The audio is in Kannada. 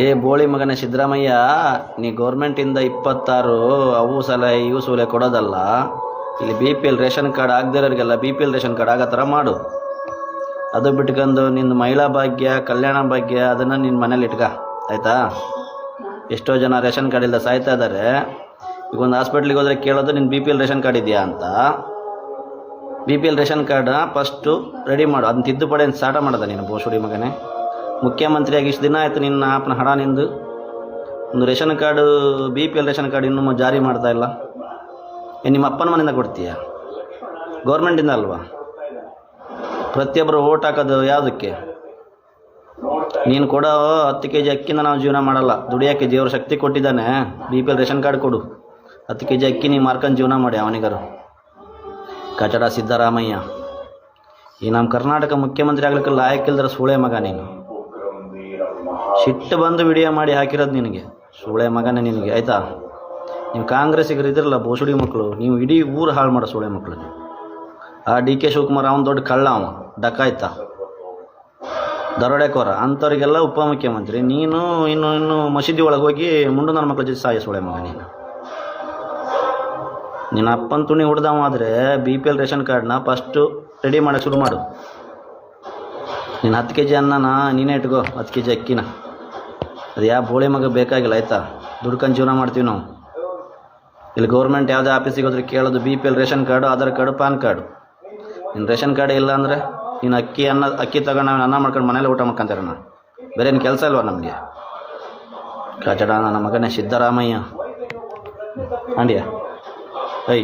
ಏ ಬೋಳಿ ಮಗನೇ ಸಿದ್ದರಾಮಯ್ಯ, ನೀ ಗೌರ್ಮೆಂಟಿಂದ ಇಪ್ಪತ್ತಾರು ಅವು ಸಲ ಇವು ಸೂಲೆ ಕೊಡೋದಲ್ಲ. ಇಲ್ಲಿ B P L ration card ಆಗದಿರೋರಿಗೆಲ್ಲ B P L ration card ಆಗೋ ಥರ ಮಾಡು. ಅದು ಬಿಟ್ಕೊಂಡು ನಿನ್ನ ಮಹಿಳಾ ಭಾಗ್ಯ, ಕಲ್ಯಾಣ ಭಾಗ್ಯ, ಅದನ್ನು ನಿನ್ನ ಮನೇಲಿ ಇಟ್ಕ. ಆಯಿತಾ? ಎಷ್ಟೋ ಜನ ರೇಷನ್ ಕಾರ್ಡ್ ಇಲ್ಲದೆ ಸಾಯ್ತಾ ಇದ್ದಾರೆ ಈಗ ಒಂದು ಹಾಸ್ಪಿಟ್ಲಿಗೆ ಹೋದರೆ ಕೇಳೋದು ನಿನ್ನ B P L ration card ಇದೆಯಾ ಅಂತ. ಬಿ ಪಿ ಎಲ್ ರೇಷನ್ ಕಾರ್ಡ್ನ ಫಸ್ಟು ರೆಡಿ ಮಾಡು. ಅದನ್ನ ತಿದ್ದುಪಡಿ ಅಂತ ಸ್ಟಾರ್ಟ ಮಾಡೋದ ನೀನು ಬೋಸುಡಿ ಮಗನೇ. ಮುಖ್ಯಮಂತ್ರಿಯಾಗಿ ಇಷ್ಟು ದಿನ ಆಯಿತು ನಿನ್ನ ಆಪ್ನ ಹಣ ನಿಂದು. ಒಂದು ration card, B P L ration card ಇನ್ನೂ ಜಾರಿ ಮಾಡ್ತಾ ಇಲ್ಲ. ನಿಮ್ಮ ಅಪ್ಪನ ಮನೆಯಿಂದ ಕೊಡ್ತೀಯಾ? ಗೌರ್ಮೆಂಟಿಂದ ಅಲ್ವಾ? ಪ್ರತಿಯೊಬ್ಬರು ಓಟ್ ಹಾಕೋದು ಯಾವುದಕ್ಕೆ? ನೀನು ಕೊಡೋ ಹತ್ತು ಕೆ ಜಿ ಅಕ್ಕಿನ ನಾವು ಜೀವನ ಮಾಡಲ್ಲ. ದುಡಿಯೋಕ್ಕೆ ದೇವ್ರ ಶಕ್ತಿ ಕೊಟ್ಟಿದ್ದಾನೆ. B P L ration card ಕೊಡು. ಹತ್ತು ಕೆ ಜಿ ಅಕ್ಕಿ ನೀವು ಮಾರ್ಕೊಂಡು ಜೀವನ ಮಾಡಿ ಅವನಿಗರು. ಕಚಡ ಸಿದ್ದರಾಮಯ್ಯ. ಈ ನಮ್ಮ ಕರ್ನಾಟಕ ಮುಖ್ಯಮಂತ್ರಿ ಆಗ್ಲಿಕ್ಕೆ ಲಾಯಕ್ಕಿಲ್ದ್ರೆ ಸೂಳೆ ಮಗ ನೀನು. ಸಿಟ್ಟು ಬಂದು ವಿಡಿಯೋ ಮಾಡಿ ಹಾಕಿರೋದು ನಿನಗೆ. ಸೂಳೆ ಮಗನೇ ನಿನಗೆ, ಆಯಿತಾ? ನೀವು ಕಾಂಗ್ರೆಸ್ಸಿಗರು ಇದ್ರಲ್ಲ ಬೋಸುಡಿ ಮಕ್ಕಳು, ನೀವು ಇಡೀ ಊರು ಹಾಳು ಮಾಡೋ ಸೂಳೆ ಮಕ್ಕಳು ಆ ಡಿ ಕೆ ಶಿವಕುಮಾರ್, ಅವನು ದೊಡ್ಡ ಕಳ್ಳ ಅವ ಡಕಾಯ್ತ ದರೋಡೆಕೋರ, ಅಂಥವ್ರಿಗೆಲ್ಲ ಉಪಮುಖ್ಯಮಂತ್ರಿ. ನೀನು ಇನ್ನು ಇನ್ನು ಮಸೀದಿ ಒಳಗೆ ಹೋಗಿ ಮುಂಡು ನನ್ನ ಮಕ್ಕಳ ಜೊತೆ ಸಾಯ ಸೂಳೆ ಮಗ ನೀನು. ನಿನ್ನ ಅಪ್ಪನ ತುಣಿ ಆದರೆ ಬಿ ಪಿ ಎಲ್ ರೇಷನ್ ಕಾರ್ಡ್ನ ಫಸ್ಟು ರೆಡಿ ಮಾಡೋಕ್ಕೆ ಶುರು ಮಾಡು. ನೀನು ಹತ್ತು ಕೆ ಜಿ ಅನ್ನನ ನೀನೇ ಇಟ್ಕೋ, ಹತ್ತು ಕೆ ಜಿ ಅಕ್ಕಿನ. ಅದು ಯಾವ ಹೋಳಿ ಮಗ ಬೇಕಾಗಿಲ್ಲ, ಆಯಿತಾ? ದುಡ್ಕೊಂಡು ಜೀವನ ಮಾಡ್ತೀವಿ ನಾವು. ಇಲ್ಲಿ ಗೌರ್ಮೆಂಟ್ ಯಾವುದೇ ಆಫೀಸಿಗೆ ಹೋದ್ರೆ ಕೇಳೋದು B P L ration card, Aadhaar card, PAN card. ನಿನ್ನ ರೇಷನ್ ಕಾರ್ಡ್ ಇಲ್ಲ ಅಂದರೆ ನೀನು ಅಕ್ಕಿ ಅನ್ನ, ಅಕ್ಕಿ ತಗೊಂಡು ನಾವು ಅನ್ನ ಮಾಡ್ಕೊಂಡು ಮನೇಲಿ ಊಟ ಮಾಡ್ಕೊಂತೀರ ನಾನು ಬೇರೆ ಏನು ಕೆಲಸ ಇಲ್ವಾ ನಮಗೆ? ಕಚಡ ನನ್ನ ಮಗನೇ ಸಿದ್ದರಾಮಯ್ಯ. ಅಂಡಿಯ ಐ